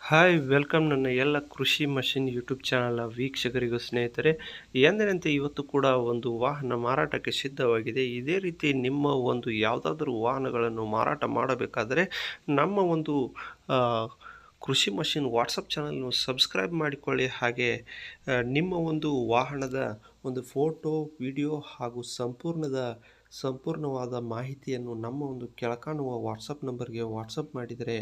Hi welcome ನನ್ನ ಎಲ್ಲ ಕೃಷಿ ಮಷಿನ್ ಯೂಟ್ಯೂಬ್ ಚಾನಲ್ನ ವೀಕ್ಷಕರಿಗೂ ಸ್ನೇಹಿತರೆ. ಎಂದಿನಂತೆ ಇವತ್ತು ಕೂಡ ಒಂದು ವಾಹನ ಮಾರಾಟಕ್ಕೆ ಸಿದ್ಧವಾಗಿದೆ. ಇದೇ ರೀತಿ ನಿಮ್ಮ ಒಂದು ಯಾವುದಾದ್ರೂ ವಾಹನಗಳನ್ನು ಮಾರಾಟ ಮಾಡಬೇಕಾದರೆ ನಮ್ಮ ಒಂದು ಕೃಷಿ ಮಷಿನ್ ವಾಟ್ಸಪ್ ಚಾನಲ್ನು ಸಬ್ಸ್ಕ್ರೈಬ್ ಮಾಡಿಕೊಳ್ಳಿ. ಹಾಗೆ ನಿಮ್ಮ ಒಂದು ವಾಹನದ ಒಂದು ಫೋಟೋ, ವಿಡಿಯೋ ಹಾಗೂ ಸಂಪೂರ್ಣದ, ಸಂಪೂರ್ಣವಾದ ಮಾಹಿತಿಯನ್ನು ನಮ್ಮ ಒಂದು ಕೆಳಕಾಣುವ ವಾಟ್ಸಪ್ ನಂಬರ್ಗೆ ವಾಟ್ಸಪ್ ಮಾಡಿದರೆ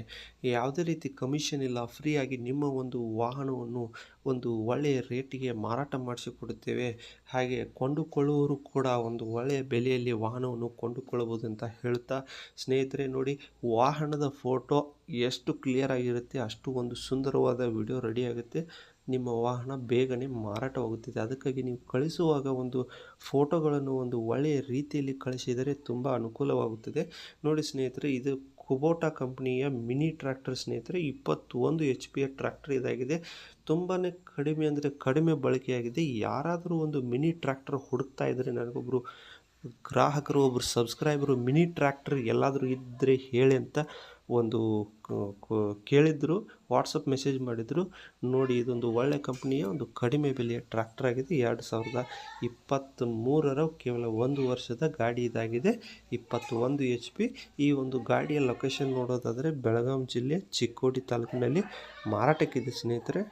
ಯಾವುದೇ ರೀತಿ ಕಮಿಷನ್ ಇಲ್ಲ, ಫ್ರೀಯಾಗಿ ನಿಮ್ಮ ಒಂದು ವಾಹನವನ್ನು ಒಂದು ಒಳ್ಳೆಯ ರೇಟಿಗೆ ಮಾರಾಟ ಮಾಡಿಸಿಕೊಡುತ್ತೇವೆ. ಹಾಗೆ ಕೊಂಡುಕೊಳ್ಳುವವರು ಕೂಡ ಒಂದು ಒಳ್ಳೆಯ ಬೆಲೆಯಲ್ಲಿ ವಾಹನವನ್ನು ಕೊಂಡುಕೊಳ್ಳಬಹುದು ಅಂತ ಹೇಳ್ತಾ ಸ್ನೇಹಿತರೆ ನೋಡಿ, ವಾಹನದ ಫೋಟೋ ಎಷ್ಟು ಕ್ಲಿಯರ್ ಆಗಿರುತ್ತೆ, ಅಷ್ಟು ಒಂದು ಸುಂದರವಾದ ವಿಡಿಯೋ ರೆಡಿ ಆಗುತ್ತೆ. ನಿಮ್ಮ ವಾಹನ ಬೇಗನೆ ಮಾರಾಟವಾಗುತ್ತದೆ ಅದಕ್ಕಾಗಿ ನೀವು ಕಳಿಸುವಾಗ ಒಂದು ಫೋಟೋಗಳನ್ನು ಒಂದು ಒಳ್ಳೆಯ ರೀತಿಯಲ್ಲಿ ಕಳಿಸಿದರೆ ತುಂಬ ಅನುಕೂಲವಾಗುತ್ತದೆ. ನೋಡಿ ಸ್ನೇಹಿತರೆ, ಇದು ಕುಬೋಟಾ ಕಂಪ್ನಿಯ ಮಿನಿ ಟ್ರ್ಯಾಕ್ಟರ್ ಸ್ನೇಹಿತರೆ. ಇಪ್ಪತ್ತೊಂದು ಎಚ್ ಪಿಯ ಟ್ರ್ಯಾಕ್ಟರ್ ಇದಾಗಿದೆ. ತುಂಬಾ ಕಡಿಮೆ ಅಂದರೆ ಕಡಿಮೆ ಬಳಕೆಯಾಗಿದೆ. ಯಾರಾದರೂ ಒಂದು ಮಿನಿ ಟ್ರ್ಯಾಕ್ಟರ್ ಹುಡುಕ್ತಾ ಇದ್ದರೆ ನನಗೊಬ್ಬರು ಗ್ರಾಹಕರು ಒಬ್ಬರು ಸಬ್ಸ್ಕ್ರೈಬರು, ಮಿನಿ ಟ್ರ್ಯಾಕ್ಟರ್ ಎಲ್ಲಾದರೂ ಇದ್ದರೆ ಹೇಳಿ ಅಂತ ಒಂದು ಕೇಳಿದ್ರು, ವಾಟ್ಸಪ್ ಮೆಸೇಜ್ ಮಾಡಿದರು, ನೋಡಿ ಇದೊಂದು ಒಳ್ಳೆ ಕಂಪ್ನಿಯ ಒಂದು ಕಡಿಮೆ ಬೆಲೆಯ ಟ್ರ್ಯಾಕ್ಟರ್ ಆಗಿದೆ. ಎರಡು ಸಾವಿರದ ಇಪ್ಪತ್ತ್ ಮೂರರ ಕೇವಲ ಒಂದು ವರ್ಷದ ಗಾಡಿ ಇದಾಗಿದೆ. ಇಪ್ಪತ್ತೊಂದು ಎಚ್ ಪಿ ಈ ಒಂದು ಗಾಡಿಯ ಲೊಕೇಶನ್ ನೋಡೋದಾದರೆ ಬೆಳಗಾಂ ಜಿಲ್ಲೆ ಚಿಕ್ಕೋಡಿ ತಾಲೂಕಿನಲ್ಲಿ. ಮಾರಾಟಕ್ಕಿದೆ ಸ್ನೇಹಿತರೆ.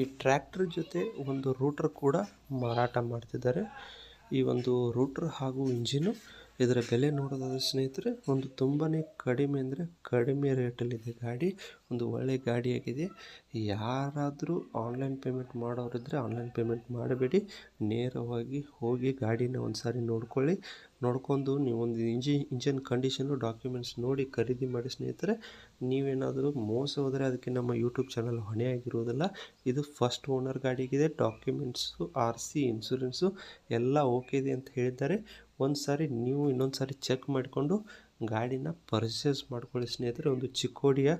ಈ ಟ್ರ್ಯಾಕ್ಟರ್ ಜೊತೆ ಒಂದು ರೂಟರ್ ಕೂಡ ಮಾರಾಟ ಮಾಡ್ತಿದ್ದಾರೆ. ಈ ಒಂದು ರೂಟರ್ ಹಾಗೂ ಇಂಜಿನು ಇದರ ಬೆಲೆ ನೋಡೋದಾದ್ರೆ ಸ್ನೇಹಿತರೆ, ಒಂದು ತುಂಬಾ ಕಡಿಮೆ ಅಂದರೆ ಕಡಿಮೆ ರೇಟಲ್ಲಿದೆ ಗಾಡಿ, ಒಂದು ಒಳ್ಳೆ ಗಾಡಿಯಾಗಿದೆ. ಯಾರಾದರೂ ಆನ್ಲೈನ್ ಪೇಮೆಂಟ್ ಮಾಡೋರಿದ್ದರೆ ಆನ್ಲೈನ್ ಪೇಮೆಂಟ್ ಮಾಡಬೇಡಿ. ನೇರವಾಗಿ ಹೋಗಿ ಗಾಡಿನ ಒಂದು ಸಾರಿ ನೋಡ್ಕೊಳ್ಳಿ. ನೋಡ್ಕೊಂಡು ನೀವು ಒಂದು ಇಂಜಿ ಇಂಜನ್ ಕಂಡೀಷನು ಡಾಕ್ಯುಮೆಂಟ್ಸ್ ನೋಡಿ ಖರೀದಿ ಮಾಡಿ ಸ್ನೇಹಿತರೆ. ನೀವೇನಾದರೂ ಮೋಸ ಹೋದರೆ ಅದಕ್ಕೆ ನಮ್ಮ ಯೂಟ್ಯೂಬ್ ಚಾನಲ್ ಹೊಣೆಯಾಗಿರುವುದಿಲ್ಲ ಇದು ಫಸ್ಟ್ ಓನರ್ ಗಾಡಿಗಿದೆ. ಡಾಕ್ಯುಮೆಂಟ್ಸು ಆರ್ ಸಿ ಇನ್ಸೂರೆನ್ಸು ಎಲ್ಲ ಓಕೆ ಇದೆ ಅಂತ ಹೇಳಿದ್ದಾರೆ. ಒಂದು ಸಾರಿ ನೀವು ಇನ್ನೊಂದು ಸಾರಿ ಚೆಕ್ ಮಾಡಿಕೊಂಡು ಗಾಡಿನ ಪರ್ಚೇಸ್ ಮಾಡ್ಕೊಳ್ಳಿ ಸ್ನೇಹಿತರೆ. ಒಂದು ಚಿಕ್ಕೋಡಿಯ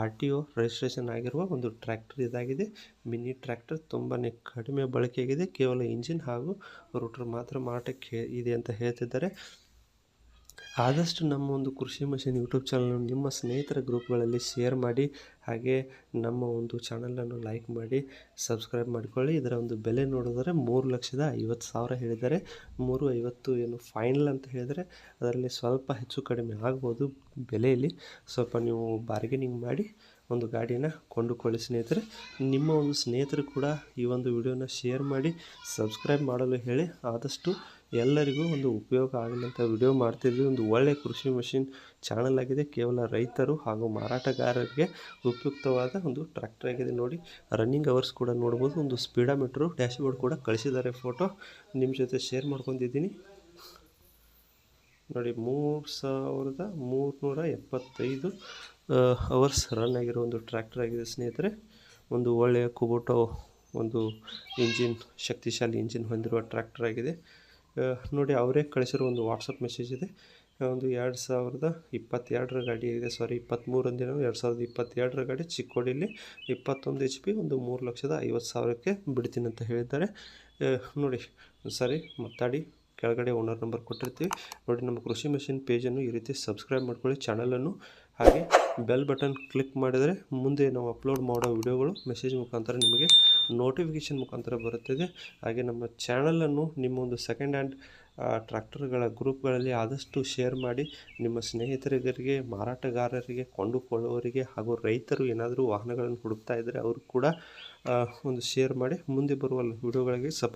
ಆರ್ ಟಿ ಒ ರಿಜಿಸ್ಟ್ರೇಷನ್ ಆಗಿರುವ ಒಂದು ಟ್ರ್ಯಾಕ್ಟರ್ ಇದಾಗಿದೆ. ಮಿನಿ ಟ್ರ್ಯಾಕ್ಟರ್ ತುಂಬಾ ಕಡಿಮೆ ಬಳಕೆಯಾಗಿದೆ. ಕೇವಲ ಇಂಜಿನ್ ಹಾಗೂ ರೂಟರ್ ಮಾತ್ರ ಮಾರಾಟಕ್ಕೆ ಇದೆ ಅಂತ ಹೇಳ್ತಿದ್ದಾರೆ. ಆದಷ್ಟು ನಮ್ಮ ಒಂದು ಕೃಷಿ ಮಷಿನ್ ಯೂಟ್ಯೂಬ್ ಚಾನಲನ್ನು ನಿಮ್ಮ ಸ್ನೇಹಿತರ ಗ್ರೂಪ್ಗಳಲ್ಲಿ ಶೇರ್ ಮಾಡಿ, ಹಾಗೆ ನಮ್ಮ ಒಂದು ಚಾನಲನ್ನು ಲೈಕ್ ಮಾಡಿ ಸಬ್ಸ್ಕ್ರೈಬ್ ಮಾಡಿಕೊಳ್ಳಿ. ಇದರ ಒಂದು ಬೆಲೆ ನೋಡಿದರೆ ಮೂರು ಲಕ್ಷದ ಐವತ್ತು ಸಾವಿರ ಹೇಳಿದ್ದಾರೆ. ಮೂರು ಐವತ್ತು ಏನು ಫೈನಲ್ ಅಂತ ಹೇಳಿದರೆ ಅದರಲ್ಲಿ ಸ್ವಲ್ಪ ಹೆಚ್ಚು ಕಡಿಮೆ ಆಗ್ಬೋದು ಬೆಲೆಯಲ್ಲಿ. ಸ್ವಲ್ಪ ನೀವು ಬಾರ್ಗೇನಿಂಗ್ ಮಾಡಿ ಒಂದು ಗಾಡಿನ ಕೊಂಡುಕೊಳ್ಳಿ ಸ್ನೇಹಿತರೆ. ನಿಮ್ಮ ಒಂದು ಸ್ನೇಹಿತರು ಕೂಡ ಈ ಒಂದು ವಿಡಿಯೋನ ಶೇರ್ ಮಾಡಿ ಸಬ್ಸ್ಕ್ರೈಬ್ ಮಾಡಲು ಹೇಳಿ ಆದಷ್ಟು ಎಲ್ಲರಿಗೂ ಒಂದು ಉಪಯೋಗ ಆಗಲಿ ಅಂತ ವಿಡಿಯೋ ಮಾಡ್ತಿದ್ವಿ. ಒಂದು ಒಳ್ಳೆಯ ಕೃಷಿ ಮಷಿನ್ ಚಾನಲ್ ಆಗಿದೆ. ಕೇವಲ ರೈತರು ಹಾಗೂ ಮಾರಾಟಗಾರರಿಗೆ ಉಪಯುಕ್ತವಾದ ಒಂದು ಟ್ರ್ಯಾಕ್ಟರ್ ಆಗಿದೆ ನೋಡಿ. ರನ್ನಿಂಗ್ ಅವರ್ಸ್ ಕೂಡ ನೋಡ್ಬೋದು. ಒಂದು ಸ್ಪೀಡಾಮೀಟ್ರು ಡ್ಯಾಶ್ಬೋರ್ಡ್ ಕೂಡ ಕಳಿಸಿದ್ದಾರೆ ಫೋಟೋ ನಿಮ್ಮ ಜೊತೆ ಶೇರ್ ಮಾಡ್ಕೊಂಡಿದ್ದೀನಿ. ನೋಡಿ, ಮೂರು ಸಾವಿರದ ಮೂರುನೂರ ಎಪ್ಪತ್ತೈದು ಅವರ್ಸ್ ರನ್ ಆಗಿರೋ ಒಂದು ಟ್ರ್ಯಾಕ್ಟರ್ ಆಗಿದೆ ಸ್ನೇಹಿತರೆ. ಒಂದು ಒಳ್ಳೆಯ ಕುಬೋಟೋ ಒಂದು ಇಂಜಿನ್ ಶಕ್ತಿಶಾಲಿ ಇಂಜಿನ್ ಹೊಂದಿರುವ ಟ್ರ್ಯಾಕ್ಟರ್ ಆಗಿದೆ. ನೋಡಿ, ಅವರೇ ಕಳಿಸಿರೋ ಒಂದು ವಾಟ್ಸಪ್ ಮೆಸೇಜ್ ಇದೆ. ಒಂದು ಎರಡು ಸಾವಿರದ ಇಪ್ಪತ್ತೆರಡರ ಗಾಡಿ ಇದೆ. ಸಾರಿ ಇಪ್ಪತ್ತ್ಮೂರೊಂದಿನ ಎರಡು ಸಾವಿರದ ಇಪ್ಪತ್ತೆರಡರ ಗಾಡಿ ಚಿಕ್ಕೋಡಿಲಿ ಇಪ್ಪತ್ತೊಂದು ಎಚ್ ಪಿ ಒಂದು ಮೂರು ಲಕ್ಷದ ಐವತ್ತು ಸಾವಿರಕ್ಕೆ ಬಿಡ್ತೀನಿ ಅಂತ ಹೇಳಿದ್ದಾರೆ. ನೋಡಿ, ಸರಿ, ಮಾತಾಡಿ, ಕೆಳಗಡೆ ಓನರ್ ನಂಬರ್ ಕೊಟ್ಟಿರ್ತೀವಿ. ನೋಡಿ, ನಮ್ಮ ಕೃಷಿ ಮೆಷಿನ್ ಪೇಜನ್ನು ಈ ರೀತಿ ಸಬ್ಸ್ಕ್ರೈಬ್ ಮಾಡ್ಕೊಳ್ಳಿ ಚಾನಲನ್ನು. ಹಾಗೆ ಬೆಲ್ ಬಟನ್ ಕ್ಲಿಕ್ ಮಾಡಿದರೆ ಮುಂದೆ ನಾವು ಅಪ್ಲೋಡ್ ಮಾಡೋ ವಿಡಿಯೋಗಳು ಮೆಸೇಜ್ ಮುಖಾಂತರ ನಿಮಗೆ ನೋಟಿಫಿಕೇಷನ್ ಮುಖಾಂತರ ಬರುತ್ತದೆ. ಹಾಗೆ ನಮ್ಮ ಚಾನಲನ್ನು ನಿಮ್ಮ ಒಂದು ಸೆಕೆಂಡ್ ಹ್ಯಾಂಡ್ ಟ್ರ್ಯಾಕ್ಟರ್ಗಳ ಗ್ರೂಪ್ಗಳಲ್ಲಿ ಆದಷ್ಟು ಶೇರ್ ಮಾಡಿ ನಿಮ್ಮ ಸ್ನೇಹಿತರಿಗರಿಗೆ, ಮಾರಾಟಗಾರರಿಗೆ, ಕೊಂಡುಕೊಳ್ಳುವವರಿಗೆ ಹಾಗೂ ರೈತರು ಏನಾದರೂ ವಾಹನಗಳನ್ನು ಹುಡುಕ್ತಾ ಇದ್ದರೆ ಅವರು ಕೂಡ ಒಂದು ಶೇರ್ ಮಾಡಿ ಮುಂದೆ ಬರುವ ವಿಡಿಯೋಗಳಿಗೆ ಸಪೋರ್ಟ್